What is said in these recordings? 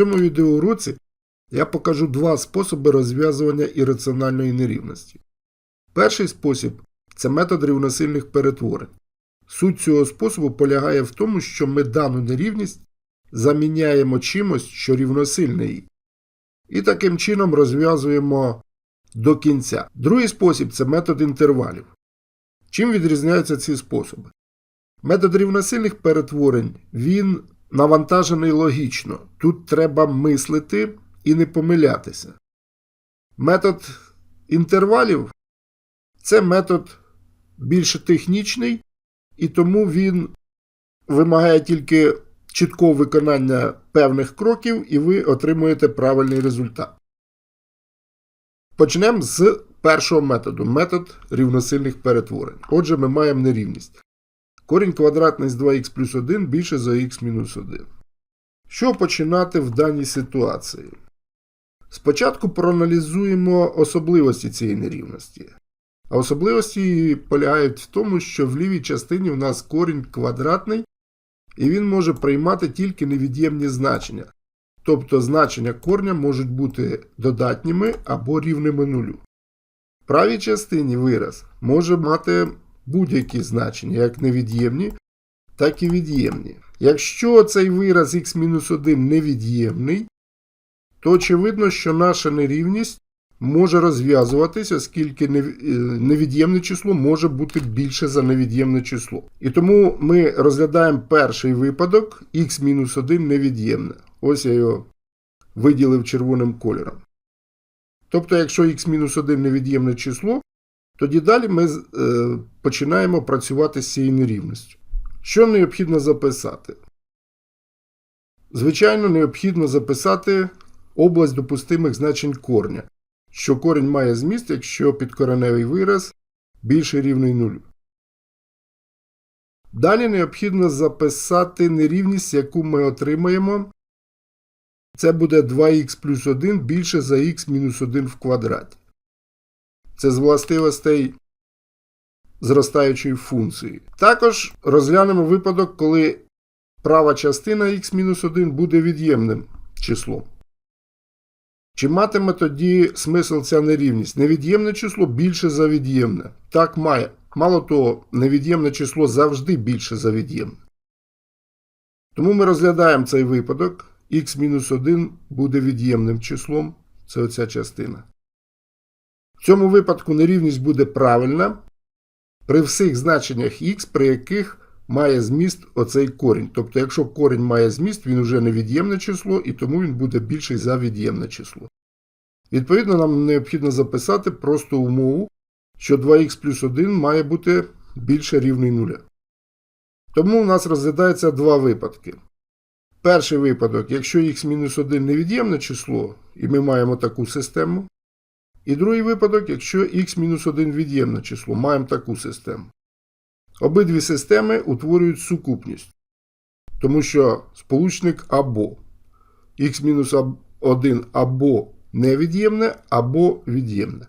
цьому відеоуроці я покажу два способи розв'язування ірраціональної нерівності. Перший спосіб це метод рівносильних перетворень. Суть цього способу полягає в тому, що ми дану нерівність заміняємо чимось, що рівносильне їй. І таким чином розв'язуємо до кінця. Другий спосіб це метод інтервалів. Чим відрізняються ці способи? Метод рівносильних перетворень він навантажений логічно. Тут треба мислити і не помилятися. Метод інтервалів це метод більш технічний, і тому він вимагає тільки чіткого виконання певних кроків, і ви отримуєте правильний результат. Почнемо з першого методу метод рівносильних перетворень. Отже, ми маємо нерівність. Корінь квадратний з 2х плюс 1 більше за х мінус 1. Що починати в даній ситуації? Спочатку проаналізуємо особливості цієї нерівності. А особливості полягають в тому, що в лівій частині в нас корінь квадратний, і він може приймати тільки невід'ємні значення. Тобто значення корня можуть бути додатніми або рівними нулю. В правій частині вираз може мати будь-які значення, як невід'ємні, так і від'ємні. Якщо цей вираз х-1 невід'ємний, то очевидно, що наша нерівність може розв'язуватися, оскільки е, невід'ємне число може бути більше за невід'ємне число. І тому ми розглядаємо перший випадок х-1 невід'ємне. Ось я його виділив червоним кольором. Тобто, якщо х-1 невід'ємне число, тоді далі ми е, починаємо працювати з цією нерівністю. Що необхідно записати? Звичайно, необхідно записати область допустимих значень корня, що корінь має зміст, якщо підкореневий вираз більше рівний нулю. Далі необхідно записати нерівність, яку ми отримаємо. Це буде 2х плюс 1 більше за х мінус 1 в квадраті. Це з властивостей зростаючої функції. Також розглянемо випадок, коли права частина х-1 буде від'ємним числом. Чи матиме тоді смисл ця нерівність? Невід'ємне число більше за від'ємне. Так має. Мало того, невід'ємне число завжди більше за від'ємне. Тому ми розглядаємо цей випадок. х-1 буде від'ємним числом. Це оця частина. В цьому випадку нерівність буде правильна при всіх значеннях х, при яких має зміст оцей корінь. Тобто, якщо корінь має зміст, він вже не від'ємне число, і тому він буде більший за від'ємне число. Відповідно, нам необхідно записати просто умову, що 2х плюс 1 має бути більше рівний нуля. Тому у нас розглядається два випадки. Перший випадок, якщо х-1 невід'ємне число, і ми маємо таку систему. І другий випадок, якщо х-1 від'ємне число, маємо таку систему. Обидві системи утворюють сукупність, тому що сполучник або х-1 або невід'ємне, або від'ємне.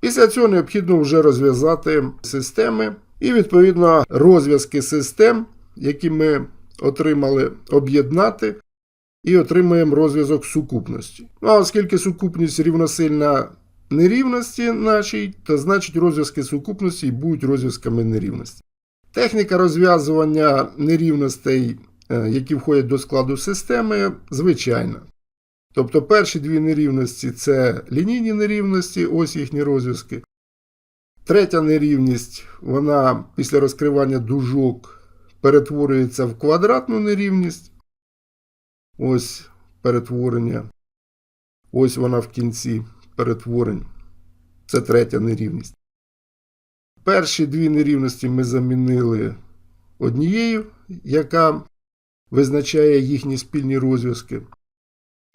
Після цього необхідно вже розв'язати системи і, відповідно, розв'язки систем, які ми отримали, об'єднати і отримаємо розв'язок сукупності. Ну, а оскільки сукупність рівносильна нерівності нашій, то значить розв'язки сукупності будуть розв'язками нерівності. Техніка розв'язування нерівностей, е, які входять до складу системи, звичайна. Тобто перші дві нерівності це лінійні нерівності, ось їхні розв'язки. Третя нерівність, вона після розкривання дужок перетворюється в квадратну нерівність. Ось перетворення. Ось вона в кінці перетворень. Це третя нерівність. Перші дві нерівності ми замінили однією, яка визначає їхні спільні розв'язки.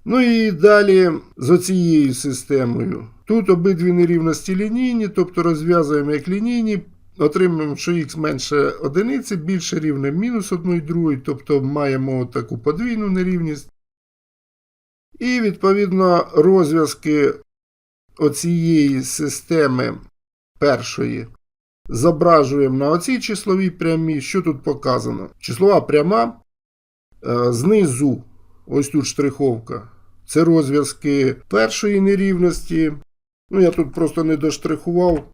Ну і далі з оцією системою. Тут обидві нерівності лінійні, тобто розв'язуємо як лінійні, отримуємо, що х менше одиниці, більше рівне мінус 1 і 2, тобто маємо таку подвійну нерівність. І, відповідно, розв'язки оцієї системи першої зображуємо на оцій числовій прямій. Що тут показано? Числова пряма е, знизу ось тут штриховка. Це розв'язки першої нерівності. Ну, я тут просто не доштрихував.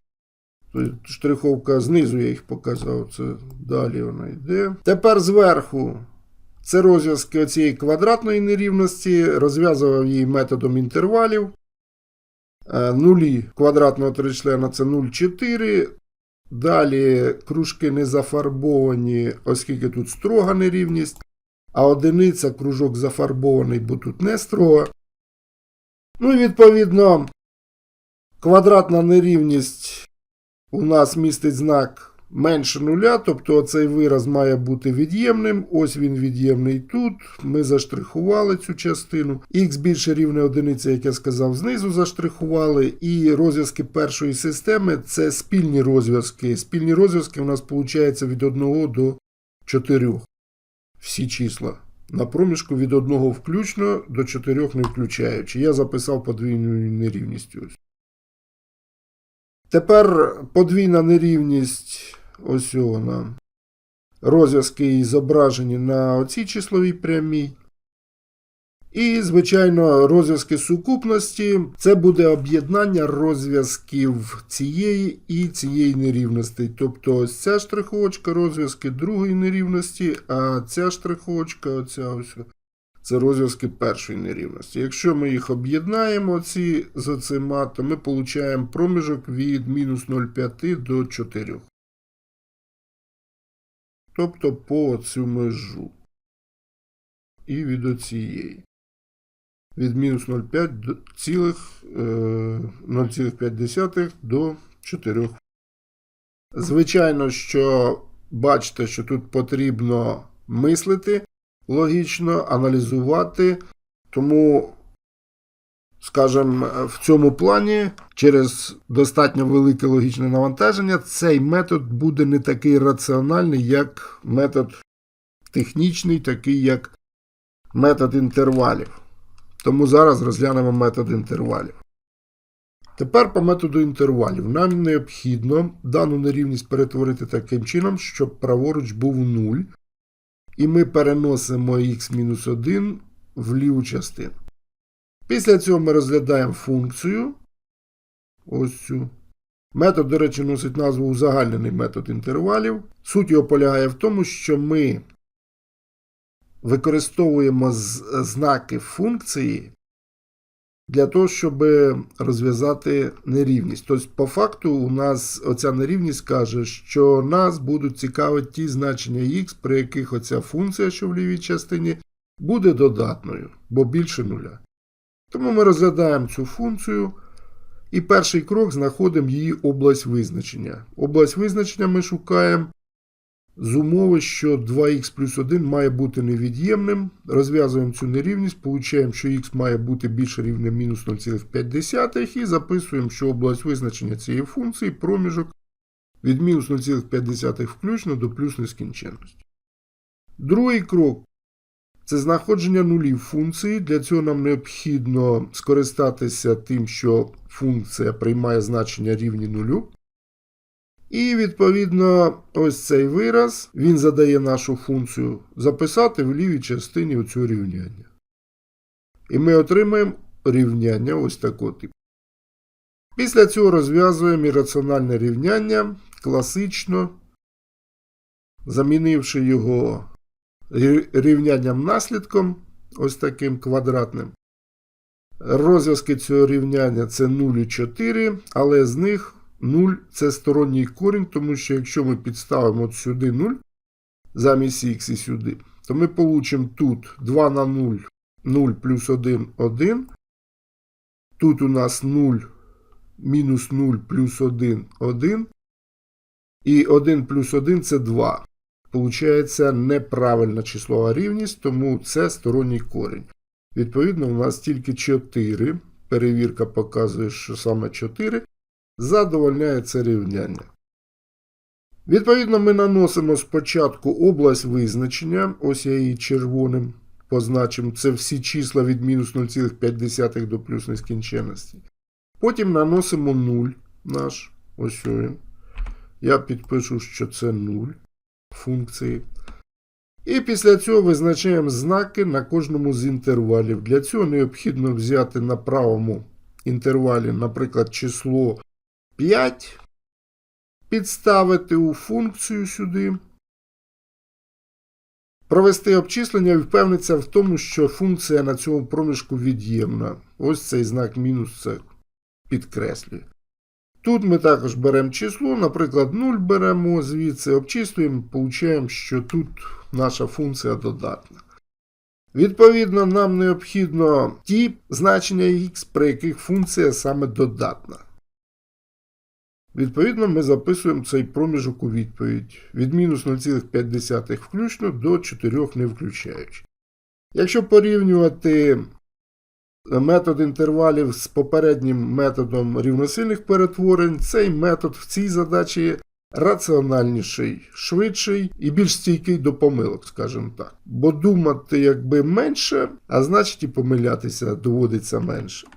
Тобто Штриховка знизу я їх показав. Це далі вона йде. Тепер зверху. Це розв'язки цієї квадратної нерівності. Розв'язував її методом інтервалів. Е, Нулі квадратного тричлена це 0,4. Далі кружки не зафарбовані, оскільки тут строга нерівність. А одиниця кружок зафарбований, бо тут не строга. Ну і відповідно, квадратна нерівність у нас містить знак менше нуля, тобто цей вираз має бути від'ємним. Ось він від'ємний тут. Ми заштрихували цю частину. Х більше рівне одиниці, як я сказав, знизу заштрихували. І розв'язки першої системи це спільні розв'язки. Спільні розв'язки у нас виходить від 1 до 4. Всі числа. На проміжку від 1 включно до 4 не включаючи. Я записав подвійною нерівністю. Тепер подвійна нерівність, ось вона. Розв'язки зображені на оцій числовій прямій. І, звичайно, розв'язки сукупності це буде об'єднання розв'язків цієї і цієї нерівності. Тобто ось ця штриховочка розв'язки другої нерівності, а ця штриховочка, оця ось, це розв'язки першої нерівності. Якщо ми їх об'єднаємо ці з оцима, то ми отримаємо проміжок від мінус 0,5 до 4. Тобто по цю межу. І від оцієї. Від мінус 0,5 до цілих, е, 0,5 до 4. Звичайно, що бачите, що тут потрібно мислити логічно, аналізувати. Тому, скажімо, в цьому плані, через достатньо велике логічне навантаження, цей метод буде не такий раціональний, як метод технічний, такий як метод інтервалів. Тому зараз розглянемо метод інтервалів. Тепер по методу інтервалів. Нам необхідно дану нерівність перетворити таким чином, щоб праворуч був 0. І ми переносимо x-1 в ліву частину. Після цього ми розглядаємо функцію. Ось цю. Метод, до речі, носить назву узагальнений метод інтервалів. Суть його полягає в тому, що ми використовуємо знаки функції для того, щоб розв'язати нерівність. Тобто, по факту, у нас оця нерівність каже, що нас будуть цікавити ті значення х, при яких оця функція, що в лівій частині, буде додатною, бо більше нуля. Тому ми розглядаємо цю функцію. І перший крок знаходимо її область визначення. Область визначення ми шукаємо з умови, що 2х плюс 1 має бути невід'ємним. Розв'язуємо цю нерівність, получаємо, що х має бути більше рівня мінус 0,5 і записуємо, що область визначення цієї функції проміжок від мінус 0,5 включно до плюс нескінченності. Другий крок це знаходження нулів функції. Для цього нам необхідно скористатися тим, що функція приймає значення рівні нулю. І, відповідно, ось цей вираз, він задає нашу функцію записати в лівій частині оцього рівняння. І ми отримаємо рівняння ось такого типу. Після цього розв'язуємо ірраціональне рівняння класично, замінивши його рівнянням наслідком, ось таким квадратним. Розв'язки цього рівняння це 0 і 4, але з них 0 це сторонній корінь, тому що якщо ми підставимо от сюди 0 замість х і сюди, то ми получимо тут 2 на 0, 0 плюс 1, 1. Тут у нас 0, мінус 0 плюс 1, 1. І 1 плюс 1 це 2. Получається неправильна числова рівність, тому це сторонній корінь. Відповідно, у нас тільки 4. Перевірка показує, що саме 4 задовольняє це рівняння. Відповідно, ми наносимо спочатку область визначення, ось я її червоним позначимо, це всі числа від мінус 0,5 до плюс нескінченності. Потім наносимо 0 наш, ось він. Я підпишу, що це 0 функції. І після цього визначаємо знаки на кожному з інтервалів. Для цього необхідно взяти на правому інтервалі, наприклад, число 5, підставити у функцію сюди, провести обчислення і впевнитися в тому, що функція на цьому проміжку від'ємна. Ось цей знак мінус це підкреслює. Тут ми також беремо число, наприклад, 0 беремо, звідси обчислюємо, получаємо, що тут наша функція додатна. Відповідно, нам необхідно ті значення x, при яких функція саме додатна. Відповідно, ми записуємо цей проміжок у відповідь від мінус 0,5 включно до 4 не включаючи. Якщо порівнювати метод інтервалів з попереднім методом рівносильних перетворень, цей метод в цій задачі раціональніший, швидший і більш стійкий до помилок, скажімо так. Бо думати якби менше, а значить і помилятися доводиться менше.